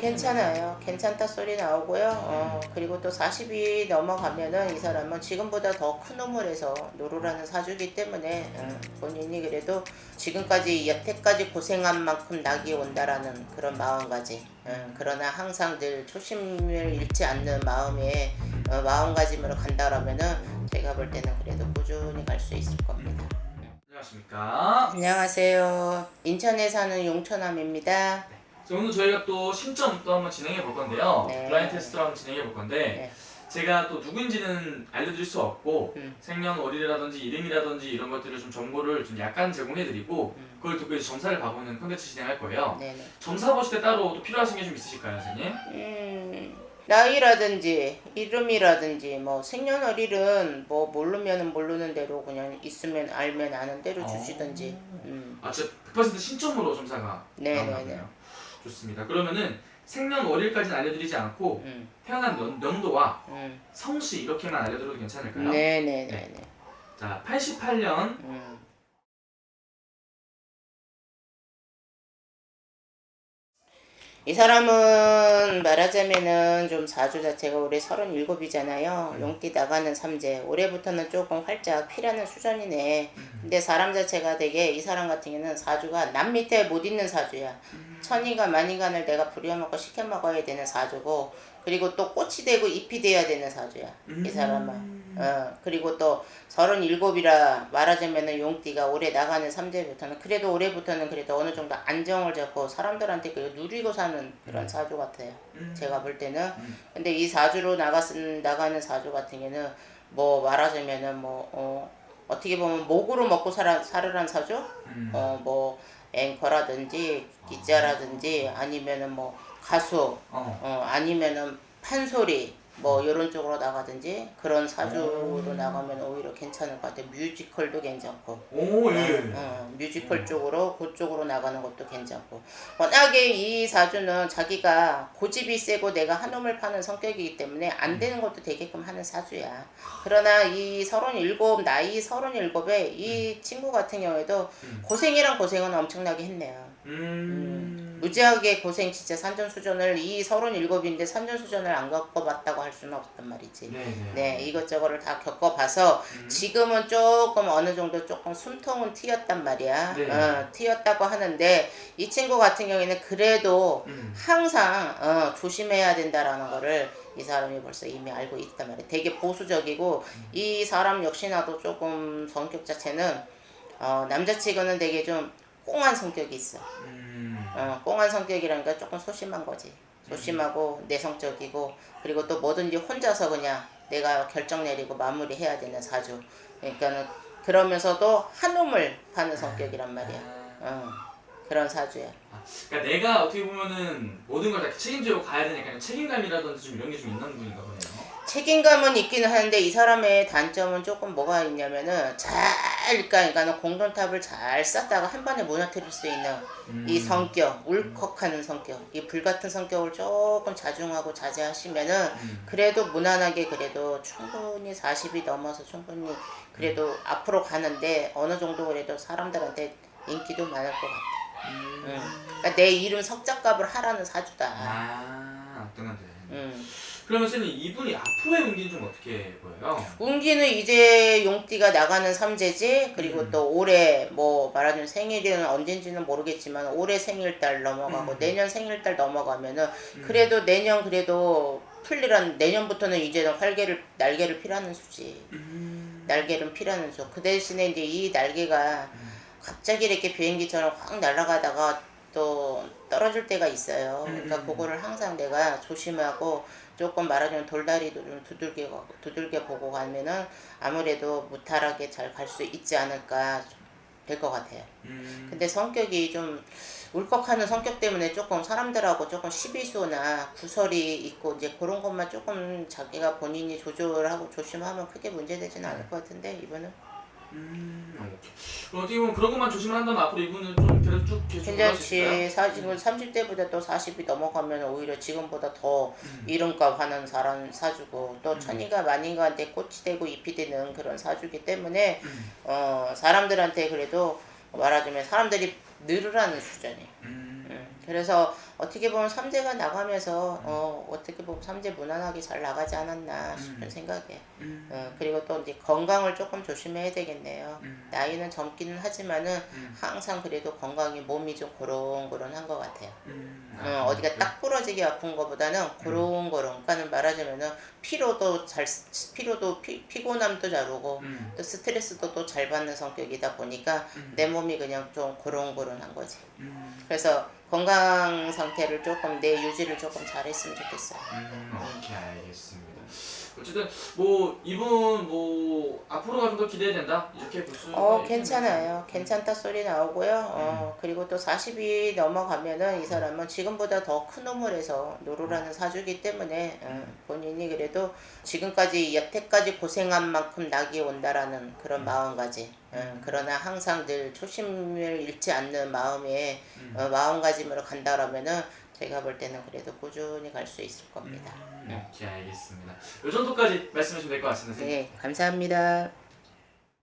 괜찮아요. 괜찮다 소리 나오고요. 어, 그리고 또 40이 넘어가면은 이 사람은 지금보다 더큰 해서 노루라는 사주기 때문에 어, 본인이 그래도 지금까지 여태까지 고생한 만큼 낙이 온다라는 그런 마음가짐. 어, 그러나 항상 늘 초심을 잃지 않는 마음에 어, 마음가짐으로 간다라면은 제가 볼 때는 그래도 꾸준히 갈 수 있을 겁니다. 안녕하십니까. 안녕하세요. 인천에 사는 용천함입니다. 자, 오늘 저희가 또 신점 또 한번 진행해 볼 건데요. 네. 블라인드 테스트로 한번 진행해 볼 건데 네. 제가 또 누군지는 알려드릴 수 없고 음. 생년월일이라든지 이름이라든지 이런 것들을 좀 정보를 좀 약간 제공해드리고 음. 그걸 듣고 이제 점사를 봐보는 콘텐츠 진행할 거예요. 네네. 점사 보실 때 따로 또 필요하신 게 좀 있으실까요, 선생님? 음, 나이라든지 이름이라든지 뭐 생년월일은 뭐 모르면은 모르는 대로 그냥 있으면 알면 아는 대로 주시든지. 음. 아, 진짜 100% 신점으로 점사가 네, 나오나 네, 네. 좋습니다. 그러면은 생년월일까지는 알려드리지 않고 음. 태어난 연, 연도와 음. 성씨 이렇게만 알려드려도 괜찮을까요? 네네네네. 자, 88년 음. 이 사람은 말하자면은 좀 사주 자체가 올해 37이잖아요. 음. 용띠 나가는 삼재. 올해부터는 조금 활짝 피라는 수준이네. 음. 근데 사람 자체가 되게 이 사람 같은 경우는 사주가 남 밑에 못 있는 사주야. 음. 천이가 만이간을 내가 부려먹고 시켜 먹어야 되는 사주고 그리고 또 꽃이 되고 잎이 돼야 되는 사주야. 이 사람은. 어, 그리고 또 서른일곱이라 말하자면은 용띠가 올해 나가는 삼재부터는 그래도 올해부터는 그래도 어느 정도 안정을 잡고 사람들한테 그 누리고 사는 그런 음. 사주 같아요. 음. 제가 볼 때는. 음. 근데 이 사주로 나갔은 나가는 사주 같은 경우는 뭐 말하자면은 뭐 어, 어떻게 보면 목으로 먹고 살아 살으란 사주? 음. 어 뭐 앵커라든지 기자라든지 아니면은 뭐 가수 어. 어 아니면은 판소리 뭐 이런 쪽으로 나가든지 그런 사주로 음. 나가면 오히려 괜찮을 것 같아요. 뮤지컬도 괜찮고. 오, 예. 어, 뮤지컬 쪽으로 그쪽으로 나가는 것도 괜찮고 워낙에 이 사주는 자기가 고집이 세고 내가 한 놈을 파는 성격이기 때문에 안 되는 것도 되게끔 하는 사주야 그러나 이 서른일곱 나이 서른일곱에 이 친구 같은 경우에도 음. 고생이란 고생은 엄청나게 했네요 음. 무지하게 고생 진짜 산전수전을 이 서른일곱인데 산전수전을 안 겪어봤다고 할 수는 없단 말이지 네, 네. 네 이것저것을 다 겪어봐서 음. 지금은 조금 어느 정도 조금 숨통은 튀었단 말이야. 네. 어, 튀었다고 하는데 이 친구 같은 경우에는 그래도 음. 항상 어, 조심해야 된다라는 거를 이 사람이 벌써 이미 알고 있단 말이야. 되게 보수적이고 음. 이 사람 역시나도 조금 성격 자체는 어, 남자치고는 되게 좀 꽁한 성격이 있어. 음. 어, 꽁한 성격이라니까 조금 소심한 거지. 소심하고 내성적이고 그리고 또 뭐든지 혼자서 그냥 내가 결정 내리고 마무리해야 되는 사주. 그러니까는 그러면서도 한 놈을 파는 성격이란 말이야. 아, 어, 그런 사주야. 그러니까 내가 어떻게 보면은 모든 걸 다 책임지고 가야 되니까 책임감이라든지 좀 이런 게 좀 있는 분인가 보네요. 책임감은 있기는 하는데 이 사람의 단점은 조금 뭐가 있냐면은 잘 그러니까 그러니까는 공동탑을 잘 쌓다가 한 번에 무너뜨릴 수 있는 음. 이 성격, 울컥하는 성격, 이 불같은 성격을 조금 자중하고 자제하시면은 음. 그래도 무난하게 그래도 충분히 40이 넘어서 충분히 그래도 앞으로 가는데 어느 정도 그래도 사람들한테 인기도 많을 것 같아. 음. 응. 그러니까 내 이름 석자값을 하라는 사주다. 아, 어떤 건데? 응. 그러면 선생님 이분이 앞으로의 운기는 좀 어떻게 보여요? 운기는 이제 용띠가 나가는 삼재지 그리고 음. 또 올해 뭐 말하자면 생일은 언젠지는 모르겠지만 올해 생일달 넘어가고 음. 내년 생일달 넘어가면은 음. 그래도 내년 그래도 풀리란 내년부터는 이제는 활개를 날개를 피라는 수지. 음. 날개를 피라는 수. 그 대신에 이제 이 날개가 음. 갑자기 이렇게 비행기처럼 확 날아가다가 또 떨어질 때가 있어요. 그러니까 음. 그거를 항상 내가 조심하고 조금 말하자면 돌다리도 좀 두들겨 두들겨 보고 가면은 아무래도 무탈하게 잘 갈 수 있지 않을까 될 것 같아요. 음. 근데 성격이 좀 울컥하는 성격 때문에 조금 사람들하고 조금 시비수나 구설이 있고 이제 그런 것만 조금 자기가 본인이 조절하고 조심하면 크게 문제되지는 않을 것 같은데 이번은 음. 오케이. 그럼 어떻게 보면 그런 것만 조심을 한다면 앞으로 이분은 좀 계속 쭉 계속 올라갈 수 있을까요? 괜찮지. 사, 지금 30대보다 또 40이 넘어가면 오히려 지금보다 더 음. 이름값 하는 사람 사주고 또 음. 천이가 만인가한테 꽃이 되고 잎이 되는 그런 사주기 때문에 음. 어 사람들한테 그래도 말하자면 사람들이 늘으라는 수준이. 음. 음. 그래서 어떻게 보면 삼재가 나가면서 어, 어떻게 보면 삼재 무난하게 잘 나가지 않았나 싶은 음. 생각에 음. 어, 그리고 또 이제 건강을 조금 조심해야 되겠네요. 음. 나이는 젊기는 하지만은 음. 항상 그래도 건강이 몸이 좀 고롱고롱한 것 같아요. 음. 어, 어디가 딱 부러지게 아픈 것보다는 고롱고롱. 그러니까 말하자면은 피로도 잘 피로도 피, 피곤함도 잘 오고 음. 또 스트레스도 또 잘 받는 성격이다 보니까 음. 내 몸이 그냥 좀 고롱고롱한 거지. 음. 그래서 건강 상 태를 조금 내 유지를 조금 잘했으면 좋겠어요. 음, 오케이 알겠습니다. 어쨌든 뭐 이분 뭐 앞으로가 좀 더 기대된다 이렇게 볼 수. 어 괜찮아요. 괜찮다 소리 나오고요. 음. 어 그리고 또 40이 넘어가면은 이 사람은 지금보다 더 큰 우물 해서 노루라는 사주기 때문에 어, 본인이 그래도 지금까지 여태까지 고생한 만큼 낙이 온다라는 음. 그런 마음가짐. 어, 그러나 항상 늘 초심을 잃지 않는 마음에 음. 어, 마음가짐으로 간다라면은 제가 볼 때는 그래도 꾸준히 갈 수 있을 겁니다. 음, 오케이 알겠습니다. 이 정도까지 말씀해 주면 될 것 같습니다. 선생님. 네, 감사합니다.